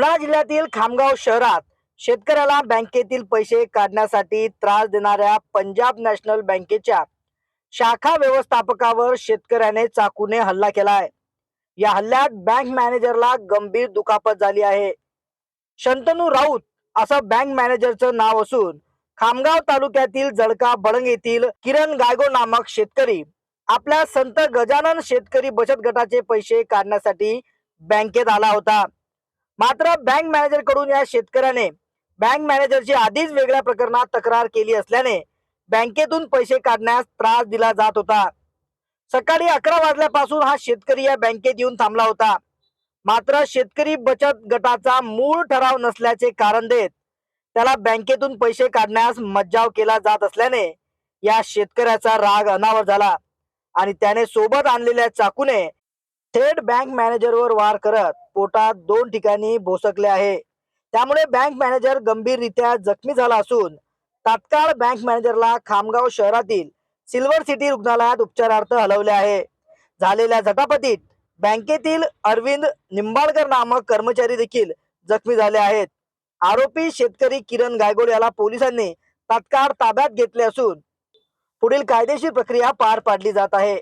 जिल्ह्यातील खामगाव शहरात शेतकऱ्याला बँकेतील पैसे काढण्यासाठी त्रास देणाऱ्या पंजाब नॅशनल बँकेच्या शाखा व्यवस्थापकावर शेतकऱ्याने चाकूने हल्ला केलाय या हल्ल्यात बँक मॅनेजरला गंभीर दुखापत झाली आहे. शंतनू राऊत असं बँक मॅनेजरचं नाव असून खामगाव तालुक्यातील जळका बळंग येथील किरण गायगो नामक शेतकरी आपल्या संत गजानन शेतकरी बचत गटाचे पैसे काढण्यासाठी बँकेत आला होता. मात्र बँक मॅनेजरकडून या शेतकऱ्याने बँक मॅनेजरची आधीच वेगळ्या प्रकरणात तक्रार केली असल्याने बँकेतून पैसे काढण्यास त्रास दिला जात होता. सकाळी अकरा वाजल्यापासून हा शेतकरी या बँकेत येऊन थांबला होता. मात्र शेतकरी बचत गटाचा मूळ ठराव नसल्याचे कारण देत त्याला बँकेतून पैसे काढण्यास मज्जाव केला जात असल्याने या शेतकऱ्याचा राग अनावर झाला आणि त्याने सोबत आणलेल्या चाकूने थेट बँक मॅनेजरवर वार करत पोटात दोन ठिकाणी भोसकले आहे. त्यामुळे बँक मॅनेजर गंभीररित्या जखमी झाला असून तात्काळ बँक मॅनेजरला खामगाव शहरातील सिल्वर सिटी रुग्णालयात उपचारार्थ हलवले आहे. झालेल्या झटापटीत बँकेतील अरविंद निंबाळकर नामक कर्मचारी देखील जखमी झाले आहेत. आरोपी शेतकरी किरण गायगोड याला पोलिसांनी तात्काळ ताब्यात घेतले असून पुढील कायदेशीर प्रक्रिया पार पाडली जात आहे.